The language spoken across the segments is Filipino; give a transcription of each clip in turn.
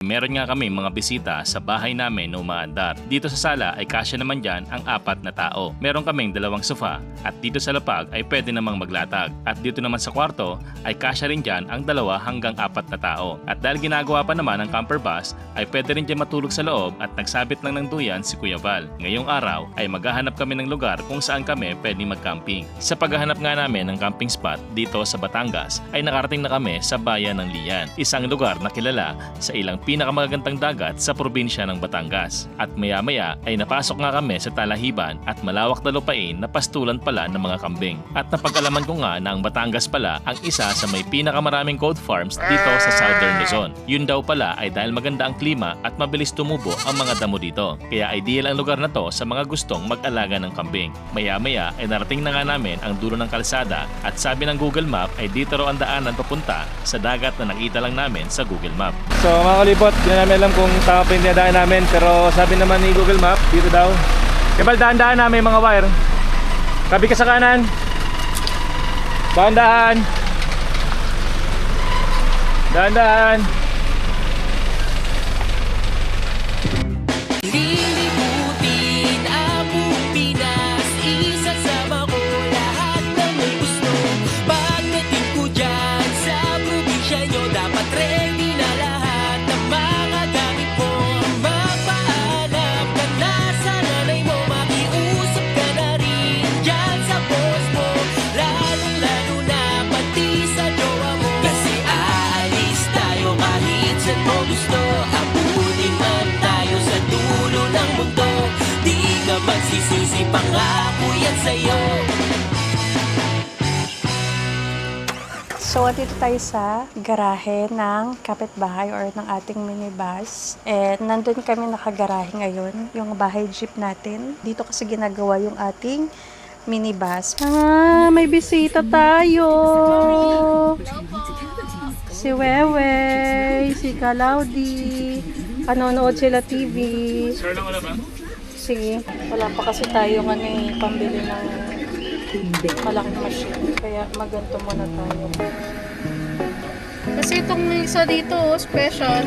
Meron nga kami mga bisita sa bahay namin na umaandar. Dito sa sala ay kasya naman dyan ang apat na tao. Meron kaming dalawang sofa at dito sa lapag ay pwede namang maglatag. At dito naman sa kwarto ay kasya rin dyan ang dalawa hanggang apat na tao. At dahil ginagawa pa naman ang camper bus ay pwede rin dyan matulog sa loob at nagsabit lang ng duyan si Kuya Val. Ngayong araw ay maghahanap kami ng lugar kung saan kami pwede mag-camping. Sa paghahanap nga namin ng camping spot dito sa Batangas ay nakarating na kami sa bayan ng Lian, isang lugar na kilala sa ilang pinakamagagandang dagat sa probinsya ng Batangas. At maya-maya ay napasok nga kami sa talahiban at malawak na lupain na pastulan pala ng mga kambing. At napag-alaman ko nga na ang Batangas pala ang isa sa may pinakamaraming goat farms dito sa Southern Luzon. Yun daw pala ay dahil maganda ang klima at mabilis tumubo ang mga damo dito. Kaya ideal ang lugar na to sa mga gustong mag-alaga ng kambing. Maya-maya ay narating na nga namin ang dulo ng kalsada at sabi ng Google Map ay dito raw ang daanan papunta sa dagat na nakita lang namin sa Google Map. So mga kalibot, hindi namin alam kung tama pa yung dinadaan namin Pero sabi naman ni Google Map, dito daw. Kebal, daan-daan namin mga wire. Kabi ka sa kanan. Daan-daan Daan-daan magsisisi, pangako yan sa'yo So, dito tayo sa garahe ng kapitbahay or ng ating minibus. And nandun kami nakagarahe ngayon, yung bahay jeep natin. Dito kasi ginagawa yung ating minibus. Ah, may bisita tayo! Si Wewe, si Kalaudi, panonood sila TV. Sir lang wala ba? Sige, wala pa kasi tayo ano eh, pambili ng malaking machine. Kaya maganto muna tayo. Kasi itong isa dito, oh, special.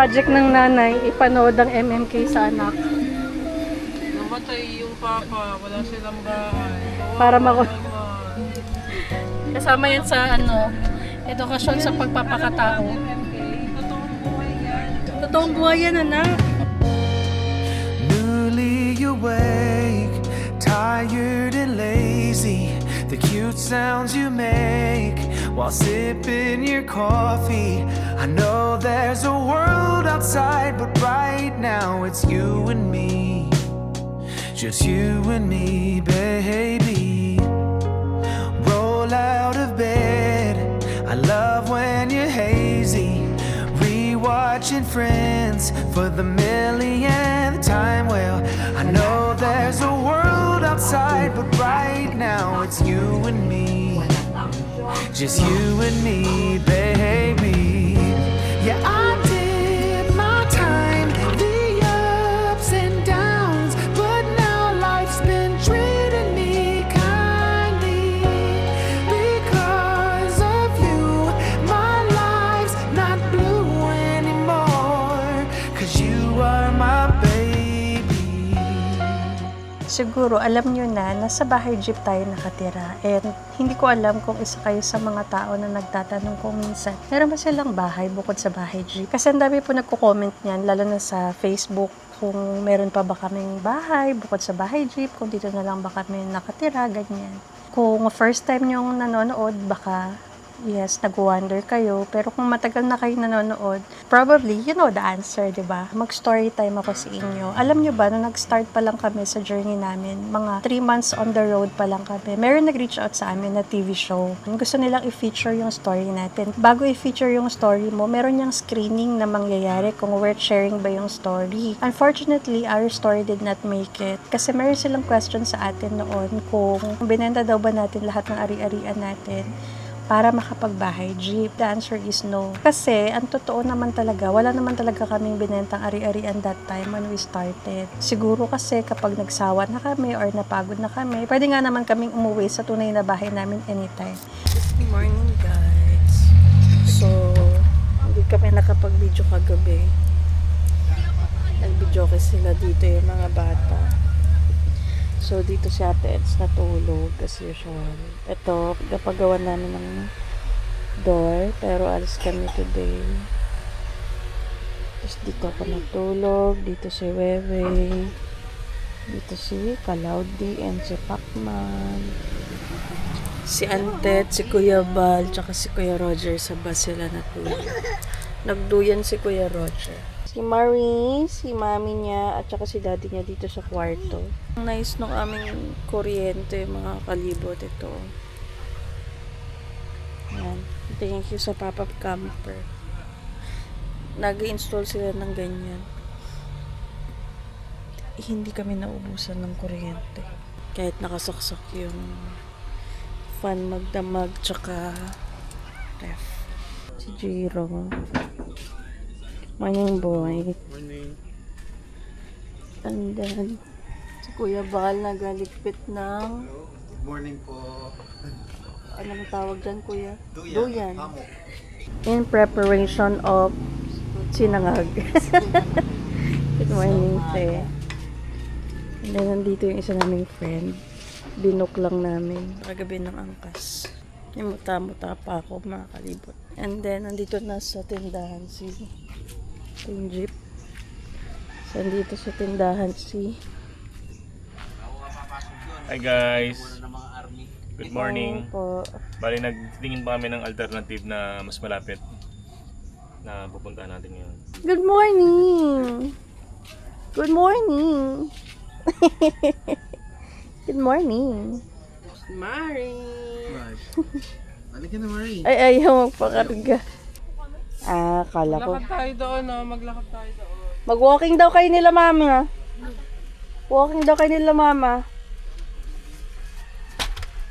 Project ng nanay, ipanood ang MMK sa anak. Namatay yung papa, wala silang bahay. Para mako kasama yan sa ano, edukasyon sa pagpapakatao. Totoong buhay yan. Totoong buhay yan, anak. Newly awake, tired and lazy. The cute sounds you make while sipping your coffee. I know there's a world outside, but right now it's you and me. Just you and me, baby. Roll out of bed. I love when you're hazy. Rewatching friends for the millionth time. Well, I know there's a world outside, but right now it's you and me. Just you and me, baby. Siguro alam nyo na, nasa bahay jeep tayo nakatira. And hindi ko alam kung isa kayo sa mga tao na nagtatanong kung minsan, meron ba silang bahay bukod sa bahay jeep? Kasi ang dami po nagko-comment niyan, lalo na sa Facebook, kung meron pa ba kaming bahay bukod sa bahay jeep, kung dito na lang ba kami nakatira, ganyan. Kung first time nyong nanonood, baka yes, nag-wonder kayo. Pero kung matagal na kayo nanonood, probably, you know the answer, di ba? Mag-story time ako sa inyo. Alam nyo ba, nung nag-start pa lang kami sa journey namin, mga 3 months on the road pa lang kami, meron nag-reach out sa amin na TV show. Gusto nilang i-feature yung story natin. Bago i-feature yung story mo, meron niyang screening na mangyayari kung worth sharing ba yung story. Unfortunately, our story did not make it. Kasi meron silang question sa atin noon kung binenta daw ba natin lahat ng ari-arian natin para makapagbahay jeep? The answer is no. Kasi, ang totoo naman talaga, wala naman talaga kaming binentang ari-arian that time when we started. Siguro kasi kapag nagsawa na kami or napagod na kami, pwede nga naman kaming umuwi sa tunay na bahay namin anytime. Good morning guys. So, hindi kami nakapag-video kagabi. Nag-video sila dito yung mga bata. So, dito si Ate Eds natulog as usual. Ito, napagawa namin ng door, pero alis kami today. Tapos dito ako natulog, dito si Wewe, dito si Kalaudi and si Pacman. Si Antet, si Kuya Bal, tsaka si Kuya Roger sa bus sila natulog. Nagduyan si Kuya Roger. Si Marie, si mami niya, at saka si daddy niya dito sa kwarto. Ang nice nung aming kuryente, mga kalibot ito. Yan. Thank you sa Papa Camper. Nag-install sila ng ganyan. Hindi kami naubusan ng kuryente. Kahit nakasaksak yung fan magdamag tsaka ref. Si Jiro. Morning boy. Morning. And then, si Kuya Bal nagaligpit ng, Good morning po. anong tawag dyan, Kuya? Duyan. Duyan. In preparation of sinangag. Good morning, te. And then, nandito yung isa naming friend. Binok lang namin. Kagabi ng angkas. Yung muta-muta pa ako, mga kalibot. And then, nandito na sa tindahan si yung jeep. So, nandito sa tindahan si Hi guys! Good morning. po. Bali, nagtingin pa kami ng alternative na mas malapit na pupuntahan natin ngayon. Good morning! Good morning! Good morning! Mari! Halika na, Marie. Ay, ayaw magpakarga. Ah, kala ko. Lakad tayo doon, no? Maglakad tayo doon. Mag-walking daw kayo nila mama. Walking daw kayo nila mama.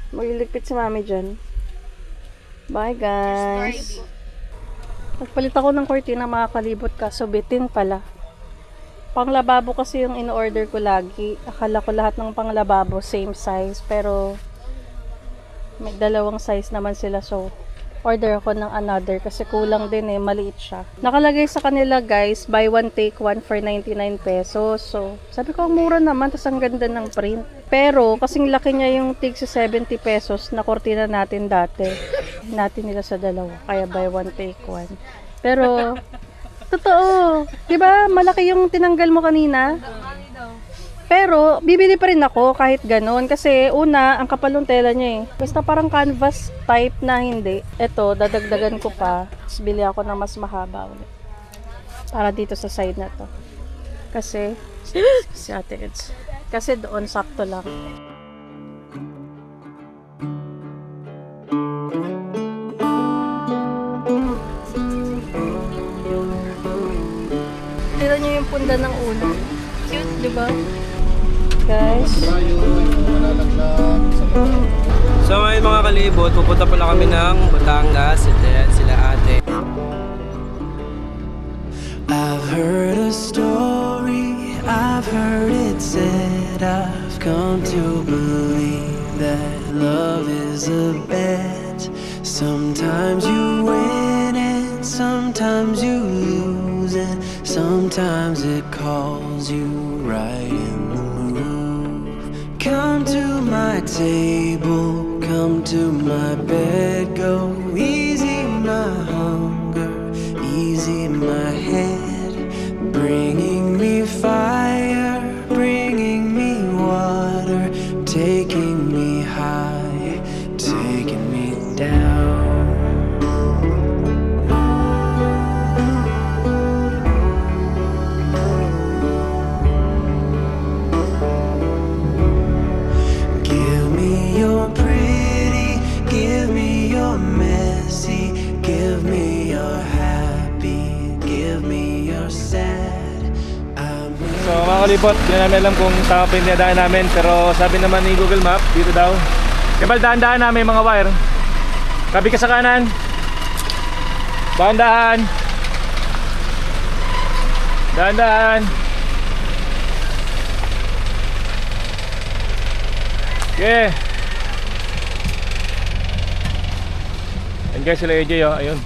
Magliligpit si mami dyan. Bye guys. Nagpalit ako ng cortina mga kalibot kaso bitin pala. Panglababo kasi yung in-order ko lagi. Akala ko lahat ng panglababo same size pero may dalawang size naman sila so order ako ng another kasi kulang din eh, maliit siya. Nakalagay sa kanila guys, buy one take one for 99 pesos. So, sabi ko, ang mura naman, tas ang ganda ng print. Pero, kasing laki niya yung tig sa 70 pesos na kortina natin dati. Natin nila sa dalawa, kaya buy one take one. Pero, totoo, di ba malaki yung tinanggal mo kanina? Pero, bibili pa rin ako kahit ganun. Kasi, una, ang kapal tela niya eh. Basta parang canvas type na hindi. Ito, dadagdagan ko pa. Tapos bili ako ng mas mahaba ulit. Para dito sa side na to. Kasi, si Ate Eds. Kasi doon, sakto lang. Tira niyo yung punda ng ulo. Cute, di ba? Guys. So ngayon mga kalibot, pupunta pala kami ng Batangas and then sila ate. I've heard a story, I've heard it said, I've come to believe that love is a bet. Sometimes you win and sometimes you lose, and sometimes it calls you right in the move. Come to my table, come to my bed, go easy my hunger, easy my head, bringing me fire, bringing me water, taking me high, taking me down. Kalibot, hindi na namin alam kung tama pa yung dinadaan namin pero sabi naman ni Google Map, dito daw. Kebal, daan-daan namin mga wire. Kabi ka sa kanan. Daan-daan. Daan-daan. Okay. Yan guys sila AJ oh, ayun.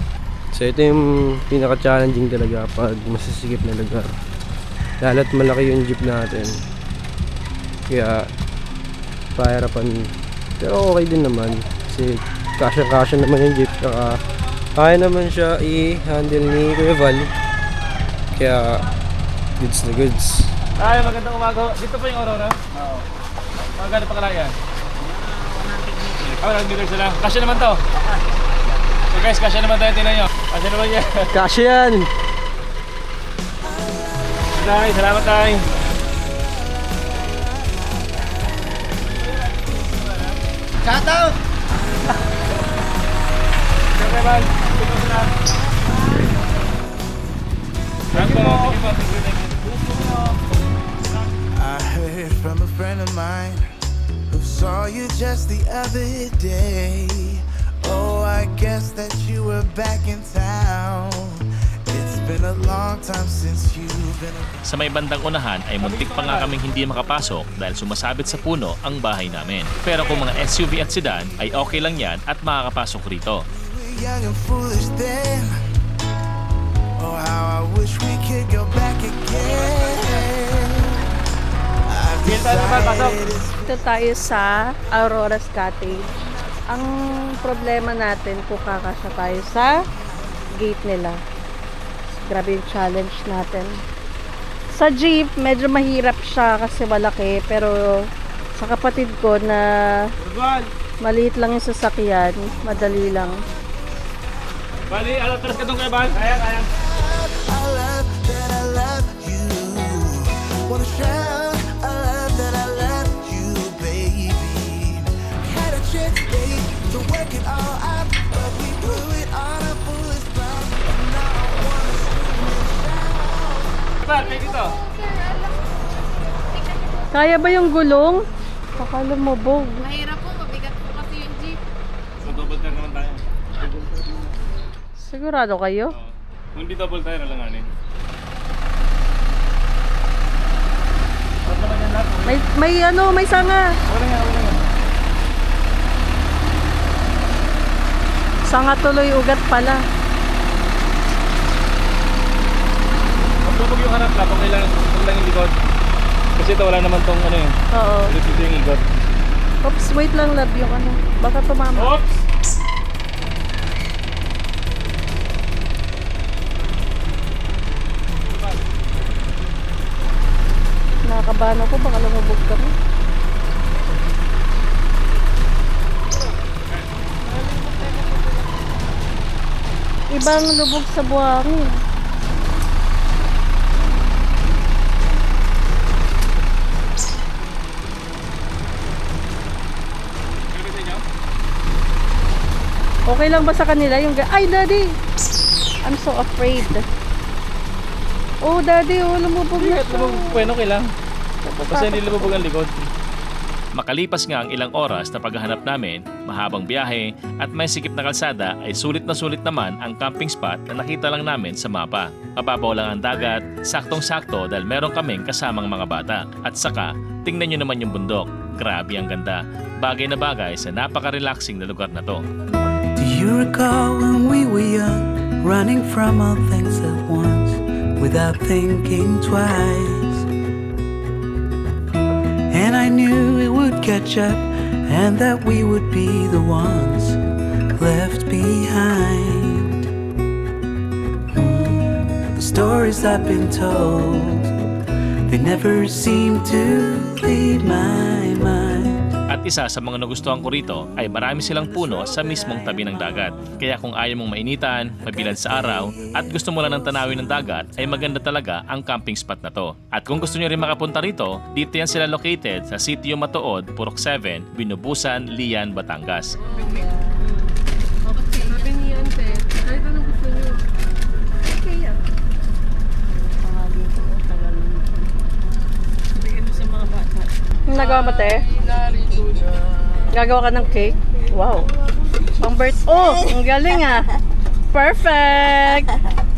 So ito yung pinaka-challenging talaga pag masisikip na lugar. Lalo't malaki yung jeep natin. Kaya pahirapan. Pero okay din naman. Kasi kasya-kasya naman yung jeep. Saka kaya naman siya i-handle ni Kuya Val. Kaya goods na goods. Ay, magandang umaga. Dito pa yung Aurora? Oo. Maganda pa kalaya? Ah, oh, nag sila. Kasya naman to. So guys, kasya naman tayo. Tingnan nyo. Kasya naman yan. Kasya yan! Tay, salamat tay. Shout out! Okay, man. Dito sila. Thank you po. I heard from a friend of mine who saw you just the other day. Oh, I guess that you were back in town. Sa may bandang unahan ay muntik pa nga kaming hindi makapasok dahil sumasabit sa puno ang bahay namin. Pero kung mga SUV at sedan ay okay lang yan at makakapasok rito. Oh, how I wish we could go back again. I've Kita naman, pasok. decided it's Dito tayo sa Aurora's Cottage. Ang problema natin kung kakasya tayo sa gate nila. Grabe yung challenge natin. Sa jeep, medyo mahirap siya kasi malaki. Pero sa kapatid ko na maliit lang yung sasakyan, madali lang. Bali, alam teras ka doon kay Bal. Kaya, kaya. I love that I love you. Wanna shout, I love that I love you, baby. Had a chance, babe, to work it all out, May dito. Kaya ba yung gulong? Baka lumubog. Mahirap po, mabigat po kasi yung jeep. So, double tire naman tayo. Sigurado kayo? Oo. Kung hindi double tire, alanganin. May, may ano, may sanga. Wala nga, wala nga. Sanga tuloy ugat pala. Lubog yung harap lang, okay lang, okay lang yung likod. Kasi ito wala naman tong ano yun. Oo. Dito yung ikot. Oops, wait lang love yung ano. Baka tumama. Oops! Nakakabahan ako, baka lumubog kami. Ibang lubog sa buhangin. Okay lang ba sa kanila yung... Ay, daddy! I'm so afraid. Oh, daddy, oh, lumubog na siya. lumubog. Bueno, okay lang. Basta hindi lumubog ang likod. Makalipas nga ang ilang oras na paghahanap namin, mahabang biyahe at may sikip na kalsada ay sulit na sulit naman ang camping spot na nakita lang namin sa mapa. Mababaw lang ang dagat, saktong-sakto dahil meron kaming kasamang mga bata. At saka, tingnan nyo naman yung bundok. Grabe ang ganda. Bagay na bagay sa napaka-relaxing na lugar na to. You recall when we were young, running from all things at once, without thinking twice? And I knew it would catch up, and that we would be the ones left behind. The stories I've been told, they never seem to leave my mind. Isa sa mga nagustuhan ko rito ay marami silang puno sa mismong tabi ng dagat. Kaya kung ayaw mong mainitan, mabilad sa araw, at gusto mo lang ng tanawin ng dagat, ay maganda talaga ang camping spot na to. At kung gusto nyo rin makapunta rito, dito yan sila located sa Sitio Matuod, Purok 7, Binubusan, Lian, Batangas. Sabi ni Ante, kahit anong gusto niyo. Okay yan. Mga dito, tagal naman. Ang nagawa mo, te? Gagawa ka ng cake? Wow. Pang birth. Oh, ang galing ah. Perfect!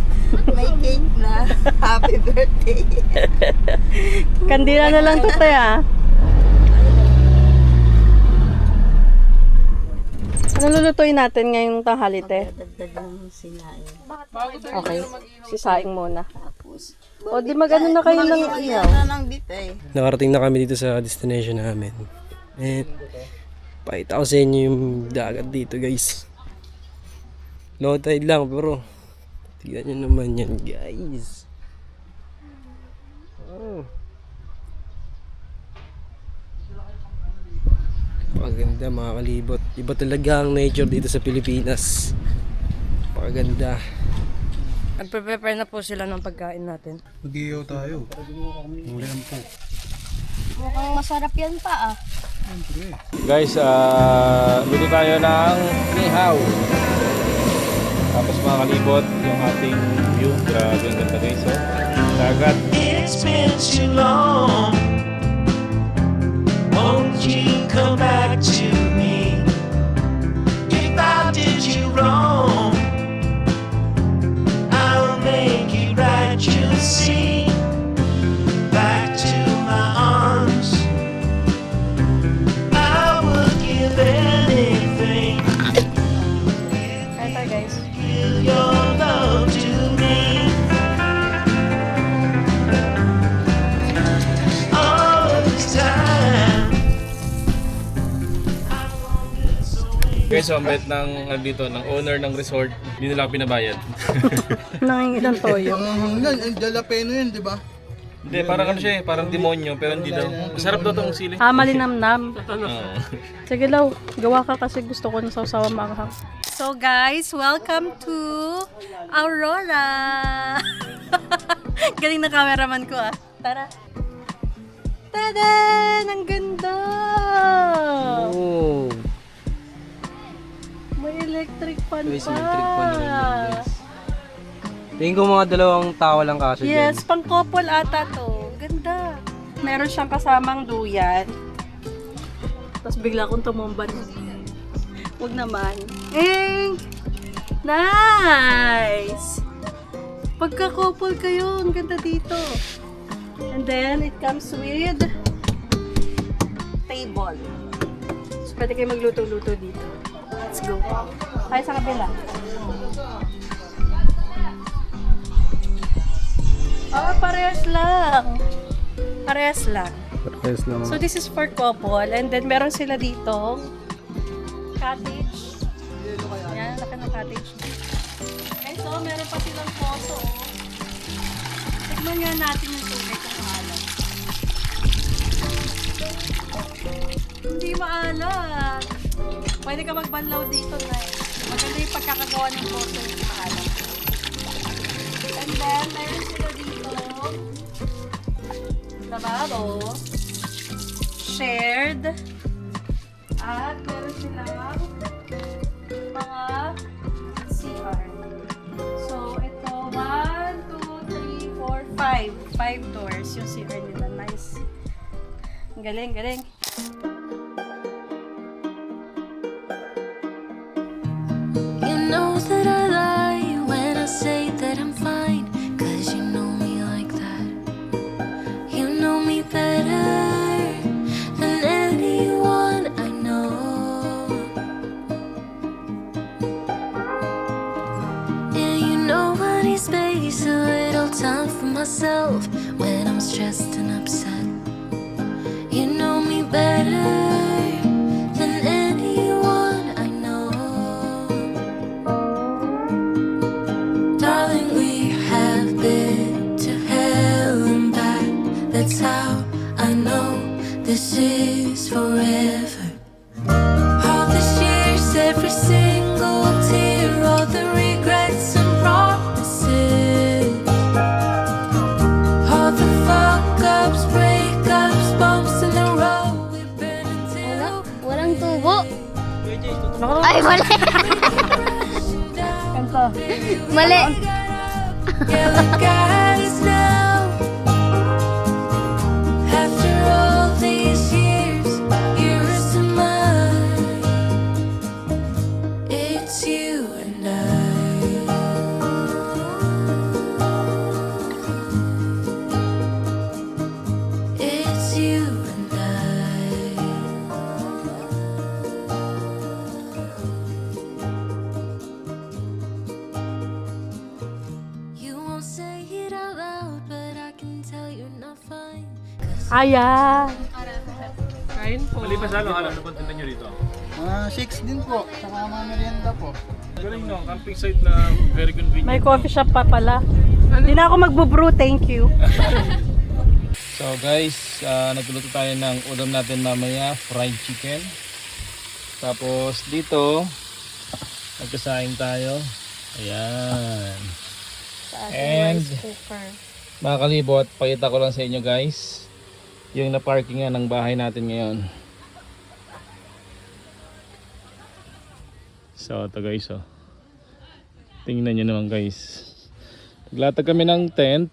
May cake na. Happy birthday. Kandila na lang to, te ah. Ano lulutuin natin ngayong tanghali, te? Dagdag ng sinain. Okay. Sisaing muna. O, di magano na kayo ng ihaw. Ano ng beef eh. Nakarating na kami dito sa destination namin. And, pakita ko sa inyo yung dagat dito guys. Low tide lang pero tignan nyo naman yan guys. Oh. Paganda mga kalibot. Iba talaga ang nature dito sa Pilipinas. Paganda. Nagpe-prepare na po sila ng pagkain natin. Mag-iyaw tayo. Muli lang po. Mukhang masarap yan pa ah. Guys, ah luto tayo ng nihaw. Tapos mga kalibot, yung ating view. Grabe, ang ganda guys. Oh. Dagat. It's been too long. Won't you come back to me? If I did you wrong, Guys, so ang bet ng, ano dito, ng owner ng resort, hindi nila ako pinabayad. Nangingilang toyo. Ang yan, ang jalapeno yun, di ba? hindi, parang ano siya eh, parang demonyo, pero hindi daw. Masarap daw tong sili. Ah, malinamnam. Oo. Sige law, gawa ka kasi gusto ko ng sausawa maanghang. So guys, welcome to Aurora! Galing na cameraman ko ah. Tara. Tada! Ang ganda! Oh. May electric fan Guys, pa. electric fan rin yan, guys. Tingin ko mga dalawang tao lang kaso Yes, pang couple ata to. Ganda. Meron siyang kasamang duyan. Tapos bigla akong tumumban. Huwag naman. Eh! Nice! Pagka-couple kayo, ang ganda dito. And then, it comes with table. So, pwede kayo magluto-luto dito. Go. Tayo sa kabila. Ah, parehas lang. Parehas lang. Yes naman. So, this is for couple. And then, meron sila dito cottage. Yan, laki ng cottage. Okay, so, meron pa silang poso. oh. Tignan nga natin yung tubig kung maalat. Hindi maalat. Pwede ka magbanlaw dito, na. Maganda yung pagkakagawa ng poso yung maalat. And then, meron sila dito lababo, shared, at meron silang mga CR. So, ito, 1, 2, 3, 4, 5. 5 doors yung CR nila. Nice. Galing, galing. Space, a little time for myself when I'm stressed and upset. You know me better than anyone I know. Darling, we have been to hell and back. That's how I know this is forever. All these years, every single tear, all the Ay, mali. Mali. Ayan. Kain po. Malipas lalo, alam na punta nyo rito. Mga 6 din po. Saka mga merienda po. Galing no, camping site na very convenient. May coffee shop pa pala. Hindi na ako magbubrew, thank you. So guys, uh, nagluluto tayo ng ulam natin mamaya, fried chicken. Tapos dito, nagkasaing tayo. Ayan. And mga kalibot, pakita ko lang sa inyo guys, yung na-parkingan ng bahay natin ngayon. So ito guys oh. Tingnan nyo naman guys. Naglatag kami ng tent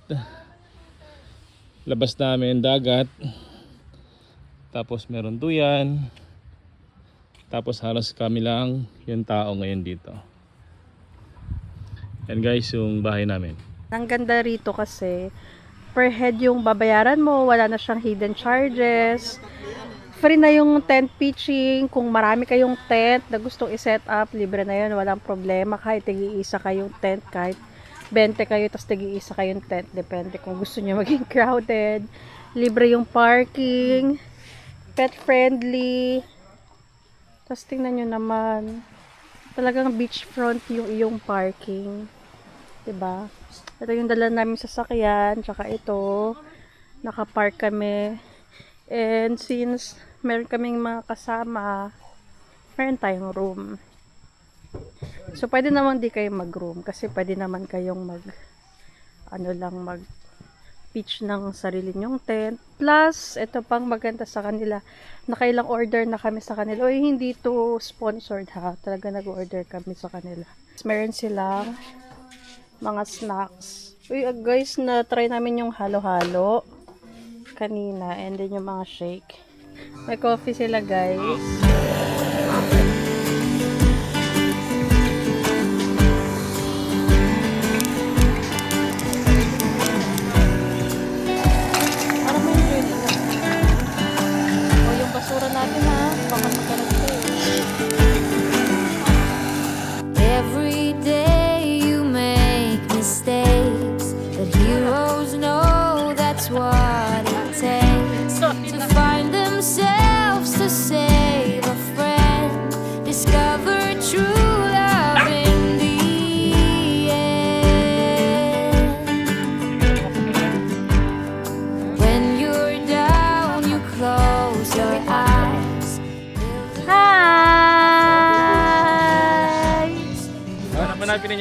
labas namin dagat tapos meron duyan tapos halos kami lang yung tao ngayon dito yan guys yung bahay namin Ang ganda rito kasi per head yung babayaran mo, wala na siyang hidden charges. Free na yung tent pitching. Kung marami kayong tent na gustong i-set up, libre na yun, walang problema. Kahit tigi-isa kayong tent, kahit 20 kayo, tapos tigi-isa kayong tent. Depende kung gusto niyo maging crowded. Libre yung parking. Pet friendly. Tapos tingnan nyo naman. Talagang beachfront yung iyong parking. 'Di ba? Ito yung dala namin sasakyan, tsaka ito. Nakapark kami. And since meron kaming mga kasama, meron tayong room. So, pwede naman di kayo mag-room kasi pwede naman kayong mag ano lang mag pitch ng sarili nyong tent. Plus, ito pang maganda sa kanila. Nakailang order na kami sa kanila. Uy, hindi to sponsored ha. Talaga nag-order kami sa kanila. Meron silang mga snacks. Uy, ah, guys, na-try namin yung halo-halo kanina and then yung mga shake. May coffee sila, guys.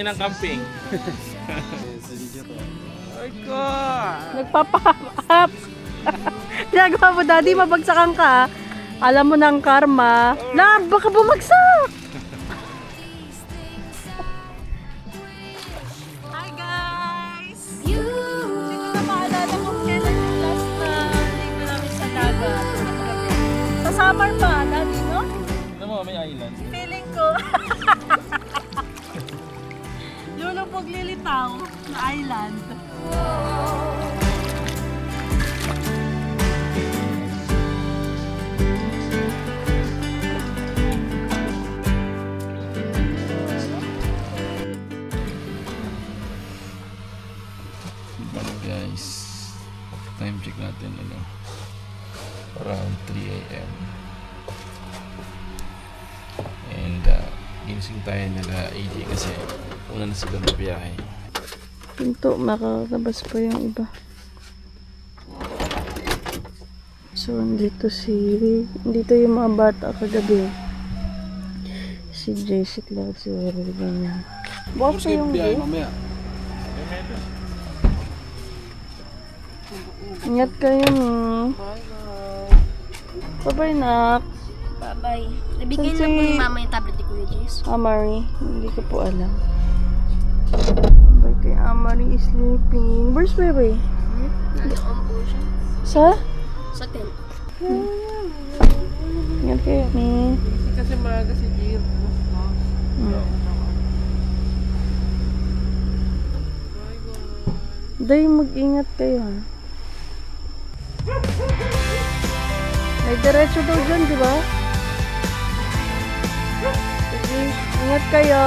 Niyo ng camping Nagpapahap. Ginagawa mo, daddy, mabagsakan ka. Alam mo ng karma. Na, baka bumagsak! Lulubog lilitaw na island. Ano guys Time check natin ano Around 3 a.m. And uh, ginising tayo nila AJ kasi una na sila mabiyahe Pinto, makalabas pa yung iba. So, dito si... Dito yung mga bata kagabi. Si Jessic lang, si ganyan. Bukas na yung gate. mamaya. Ingat kayo, no? Bye-bye, nak. Bye-bye. Nabigyan Saan lang po ni mama yung tablet ni Kuya Jace. Amari, hindi ko po alam. Bye kay Amari is sleeping. Where's Bebe? Nandoon po siya. Sa? Sa tent. Ingat kayo, ni. Kasi maaga si Jir. Day, mag-ingat kayo, ha? May diretso daw dyan, di ba? Sige, ingat kayo.